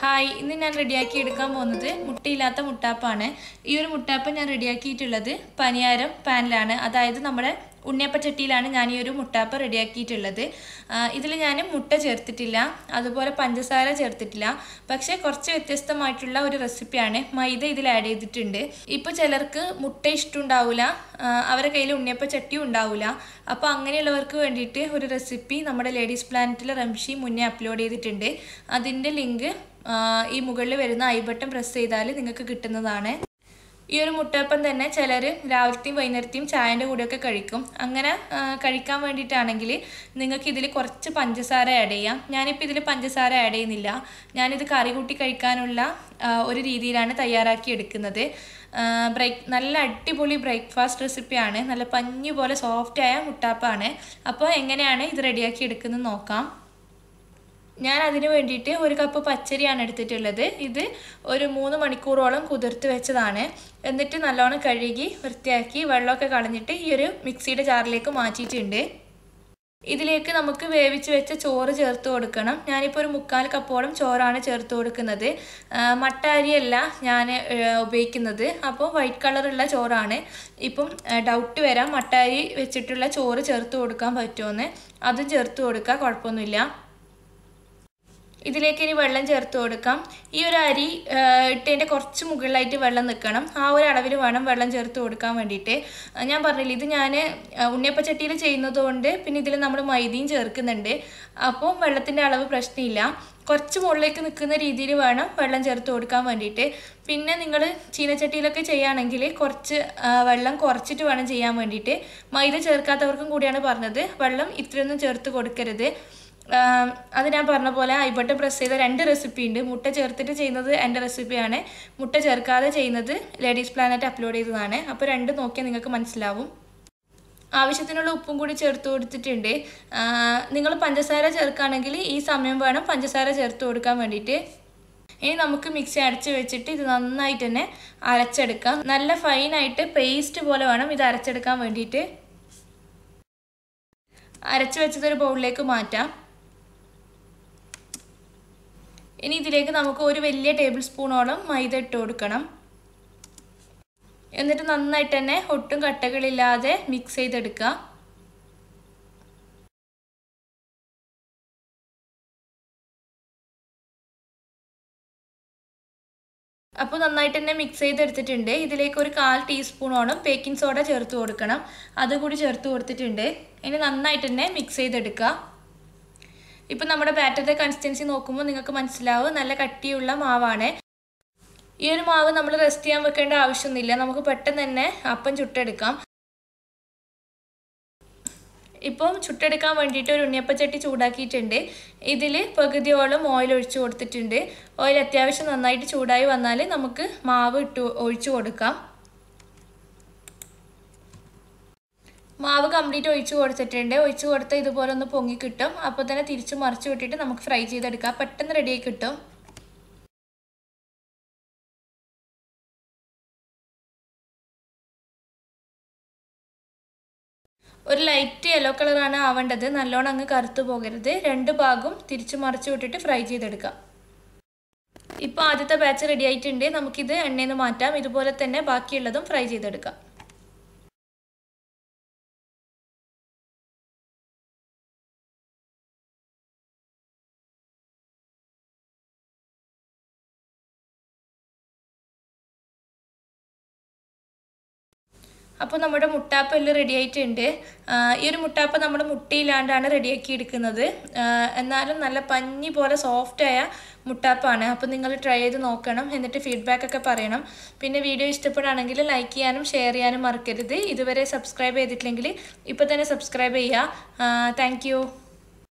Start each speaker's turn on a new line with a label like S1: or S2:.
S1: Hi ഇന്ന് ഞാൻ റെഡിയാക്കി എടുക്കാൻ പോകുന്നത് മുട്ടയില്ലാത്ത മുട്ടാപ്പാണ്. ഈ ഒരു മുട്ടാപ്പ് ഞാൻ റെഡിയാക്കിയിട്ടുള്ളത് പനിയാരം പാനിലാണ്. അതായത് നമ്മുടെ ഉണ്ണിയപ്പച്ചട്ടിയിലാണ് ഞാൻ ഈ ഒരു മുട്ടാപ്പ് റെഡിയാക്കിയിട്ടുള്ളത്. ഇതിൽ ഞാൻ മുട്ട ചേർത്തിട്ടില്ല അതുപോലെ പഞ്ചസാര ചേർത്തിട്ടില്ല. പക്ഷേ കുറച്ച് വ്യത്യസ്തമായിട്ടുള്ള ഒരു റെസിപ്പിയാണ് മൈദ ഇതിൽ ആഡ് ചെയ്തിട്ടുണ്ട്. ഇപ്പോൾ ചിലർക്ക് മുട്ട ഇഷ്ടമുണ്ടാവില്ല അവരുടെ കയ്യിൽ ഉണ്ണിയപ്പച്ചട്ടിയും ഉണ്ടാവില്ല അപ്പോൾ അങ്ങനെയുള്ളവർക്ക് വേണ്ടിയിട്ട് ഒരു റെസിപ്പി നമ്മുടെ ലേഡീസ് പ്ലാനറ്റിലെ റംഷി മുന്നേ അപ്ലോഡ് ചെയ്തിട്ടുണ്ട്. അതിന്റെ ലിങ്ക് ഈ മുകളിൽ വരുന്ന ഐ ബട്ടൺ പ്രസ് ചെയ്താൽ നിങ്ങൾക്ക് കിട്ടുന്നതാണ്. ഈ ഒരു മുട്ടപ്പം തന്നെ ചിലർ രാവിലത്തെയും വൈകുന്നേരത്തെയും ചായന്റെ കൂടെയൊക്കെ കഴിക്കും. അങ്ങനെ കഴിക്കാൻ വേണ്ടിയിട്ടാണെങ്കിൽ നിങ്ങൾക്ക് ഇതിൽ കുറച്ച് പഞ്ചസാര ആഡ് ചെയ്യാം. ഞാനിപ്പോൾ ഇതിൽ പഞ്ചസാര ആഡ് ചെയ്യുന്നില്ല. ഞാനിത് കറി കൂട്ടി കഴിക്കാനുള്ള ഒരു രീതിയിലാണ് തയ്യാറാക്കി എടുക്കുന്നത്. ബ്രേക്ക് നല്ല അടിപൊളി ബ്രേക്ക്ഫാസ്റ്റ് റെസിപ്പിയാണ് നല്ല പഞ്ഞു പോലെ സോഫ്റ്റായ മുട്ടാപ്പാണ്. അപ്പോൾ എങ്ങനെയാണ് ഇത് റെഡിയാക്കി എടുക്കുന്നത് നോക്കാം. ഞാൻ അതിന് വേണ്ടിയിട്ട് ഒരു കപ്പ് പച്ചരിയാണ് എടുത്തിട്ടുള്ളത്. ഇത് ഒരു മൂന്ന് മണിക്കൂറോളം കുതിർത്ത് വെച്ചതാണ്. എന്നിട്ട് നല്ലോണം കഴുകി വൃത്തിയാക്കി വെള്ളമൊക്കെ കളഞ്ഞിട്ട് ഈ ഒരു മിക്സിയുടെ ജാറിലേക്ക് മാറ്റിയിട്ടുണ്ട്. ഇതിലേക്ക് നമുക്ക് വേവിച്ച് വെച്ച ചോറ് ചേർത്ത് കൊടുക്കണം. ഞാനിപ്പോൾ ഒരു മുക്കാൽ കപ്പോളം ചോറാണ് ചേർത്ത് കൊടുക്കുന്നത്. മട്ട അരിയല്ല ഞാൻ ഉപയോഗിക്കുന്നത്. അപ്പോൾ വൈറ്റ് കളറുള്ള ചോറാണ്. ഇപ്പം ഡൗട്ട് വരാം മട്ട അരി വെച്ചിട്ടുള്ള ചോറ് ചേർത്ത് കൊടുക്കാൻ പറ്റുമെന്ന്. അതും ചേർത്ത് കൊടുക്കുക കുഴപ്പമൊന്നുമില്ല. ഇതിലേക്ക് ഇനി വെള്ളം ചേർത്ത് കൊടുക്കാം. ഈ ഒരു അരി ഇട്ടതിന്റെ കുറച്ച് മുകളിലായിട്ട് വെള്ളം നിൽക്കണം. ആ ഒരു അളവിൽ വേണം വെള്ളം ചേർത്ത് കൊടുക്കാൻ വേണ്ടിയിട്ട്. ഞാൻ പറഞ്ഞില്ല ഇത് ഞാൻ ഉണ്ണിയപ്പച്ചട്ടിയിൽ ചെയ്യുന്നതുകൊണ്ട് പിന്നെ ഇതിൽ നമ്മൾ മൈദയും ചേർക്കുന്നുണ്ട്. അപ്പോൾ വെള്ളത്തിന്റെ അളവ് പ്രശ്നമില്ല. കുറച്ച് മുകളിലേക്ക് നിൽക്കുന്ന രീതിയിൽ വേണം വെള്ളം ചേർത്ത് കൊടുക്കാൻ വേണ്ടിയിട്ട്. പിന്നെ നിങ്ങൾ ചീനച്ചട്ടിയിലൊക്കെ ചെയ്യുകയാണെങ്കിൽ കുറച്ച് വെള്ളം കുറച്ചിട്ട് വേണം ചെയ്യാൻ വേണ്ടിയിട്ട്. മൈദ ചേർക്കാത്തവർക്കും കൂടിയാണ് പറഞ്ഞത്. വെള്ളം ഇത്രയൊന്നും ചേർത്ത് കൊടുക്കരുത്. അത് ഞാൻ പറഞ്ഞ പോലെ ഐബട്ട് പ്രസ് ചെയ്ത രണ്ട് റെസിപ്പി ഉണ്ട്. മുട്ട ചേർത്തിട്ട് ചെയ്യുന്നത് എന്റെ റെസിപ്പിയാണ് മുട്ട ചേർക്കാതെ ചെയ്യുന്നത് ലേഡീസ് പ്ലാനറ്റ് അപ്ലോഡ് ചെയ്തതാണ്. അപ്പോൾ രണ്ട് നോക്കിയാൽ നിങ്ങൾക്ക് മനസ്സിലാവും. ആവശ്യത്തിനുള്ള ഉപ്പും കൂടി ചേർത്ത് കൊടുത്തിട്ടുണ്ട്. നിങ്ങൾ പഞ്ചസാര ചേർക്കുകയാണെങ്കിൽ ഈ സമയം വേണം പഞ്ചസാര ചേർത്ത് കൊടുക്കാൻ വേണ്ടിയിട്ട്. ഇനി നമുക്ക് മിക്സി അരച്ച് വെച്ചിട്ട് ഇത് നന്നായിട്ട് തന്നെ അരച്ചെടുക്കാം. നല്ല ഫൈനായിട്ട് പേസ്റ്റ് പോലെ വേണം ഇത് അരച്ചെടുക്കാൻ വേണ്ടിയിട്ട്. അരച്ച് വെച്ചതൊരു ബൗളിലേക്ക് മാറ്റാം. ഇനി ഇതിലേക്ക് നമുക്ക് ഒരു വലിയ ടേബിൾ സ്പൂണോളം മൈദ ഇട്ട് കൊടുക്കണം. എന്നിട്ട് നന്നായിട്ട് തന്നെ ഒട്ടും കട്ടകളില്ലാതെ മിക്സ് ചെയ്തെടുക്കുക. അപ്പോൾ നന്നായിട്ട് തന്നെ മിക്സ് ചെയ്തെടുത്തിട്ടുണ്ട്. ഇതിലേക്ക് ഒരു കാൽ ടീസ്പൂണോളം ബേക്കിംഗ് സോഡ ചേർത്ത് കൊടുക്കണം. അതുകൂടി ചേർത്ത് കൊടുത്തിട്ടുണ്ട്. ഇനി നന്നായിട്ട് തന്നെ മിക്സ് ചെയ്തെടുക്കുക. ഇപ്പം നമ്മുടെ ബാറ്ററിന്റെ കൺസിസ്റ്റൻസി നോക്കുമ്പോൾ നിങ്ങൾക്ക് മനസ്സിലാവും നല്ല കട്ടിയുള്ള മാവാണ്. ഈ ഒരു മാവ് നമ്മൾ റെസ്റ്റ് ചെയ്യാൻ വെക്കേണ്ട ആവശ്യമൊന്നുമില്ല. നമുക്ക് പെട്ടെന്ന് തന്നെ അപ്പം ചുട്ടെടുക്കാം. ഇപ്പം ചുട്ടെടുക്കാൻ വേണ്ടിയിട്ട് ഒരു ഉണ്ണിയപ്പച്ചട്ടി ചൂടാക്കിയിട്ടുണ്ട്. ഇതിൽ പകുതിയോളം ഓയിൽ ഒഴിച്ചു കൊടുത്തിട്ടുണ്ട്. ഓയിൽ അത്യാവശ്യം നന്നായിട്ട് ചൂടായി വന്നാൽ നമുക്ക് മാവ് ഇട്ട് ഒഴിച്ചു കൊടുക്കാം. മാവ് കംപ്ലീറ്റ് ഒഴിച്ചു കൊടുത്തിട്ടുണ്ട്. ഒഴിച്ചു കൊടുത്ത് ഇതുപോലെ ഒന്ന് പൊങ്ങി കിട്ടും. അപ്പോൾ തന്നെ തിരിച്ച് മറിച്ച് വിട്ടിട്ട് നമുക്ക് ഫ്രൈ ചെയ്തെടുക്കാം. പെട്ടെന്ന് റെഡിയായി കിട്ടും. ഒരു ലൈറ്റ് യെല്ലോ കളറാണ് ആവേണ്ടത്. നല്ലോണം അങ്ങ് കറുത്തു പോകരുത്. രണ്ട് ഭാഗവും തിരിച്ച് മറിച്ച് വിട്ടിട്ട് ഫ്രൈ ചെയ്തെടുക്കാം. ഇപ്പോൾ ആദ്യത്തെ ബാച്ച് റെഡി ആയിട്ടുണ്ട്. നമുക്കിത് എണ്ണയിൽ നിന്ന് മാറ്റാം. ഇതുപോലെ തന്നെ ബാക്കിയുള്ളതും ഫ്രൈ ചെയ്തെടുക്കാം. അപ്പോൾ നമ്മുടെ മുട്ടാപ്പ് എല്ലാം റെഡി ആയിട്ടുണ്ട്. ഈ ഒരു മുട്ടാപ്പ നമ്മൾ മുട്ടയില്ലാണ്ടാണ് റെഡിയാക്കി എടുക്കുന്നത്. എന്നാലും നല്ല പഞ്ഞി പോലെ സോഫ്റ്റായ മുട്ടാപ്പാണ്. അപ്പോൾ നിങ്ങൾ ട്രൈ ചെയ്ത് നോക്കണം. എന്നിട്ട് ഫീഡ്ബാക്ക് ഒക്കെ പറയണം. പിന്നെ വീഡിയോ ഇഷ്ടപ്പെടുകയാണെങ്കിൽ ലൈക്ക് ചെയ്യാനും ഷെയർ ചെയ്യാനും മറക്കരുത്. ഇതുവരെ സബ്സ്ക്രൈബ് ചെയ്തിട്ടില്ലെങ്കിൽ ഇപ്പോൾ തന്നെ സബ്സ്ക്രൈബ് ചെയ്യുക. താങ്ക്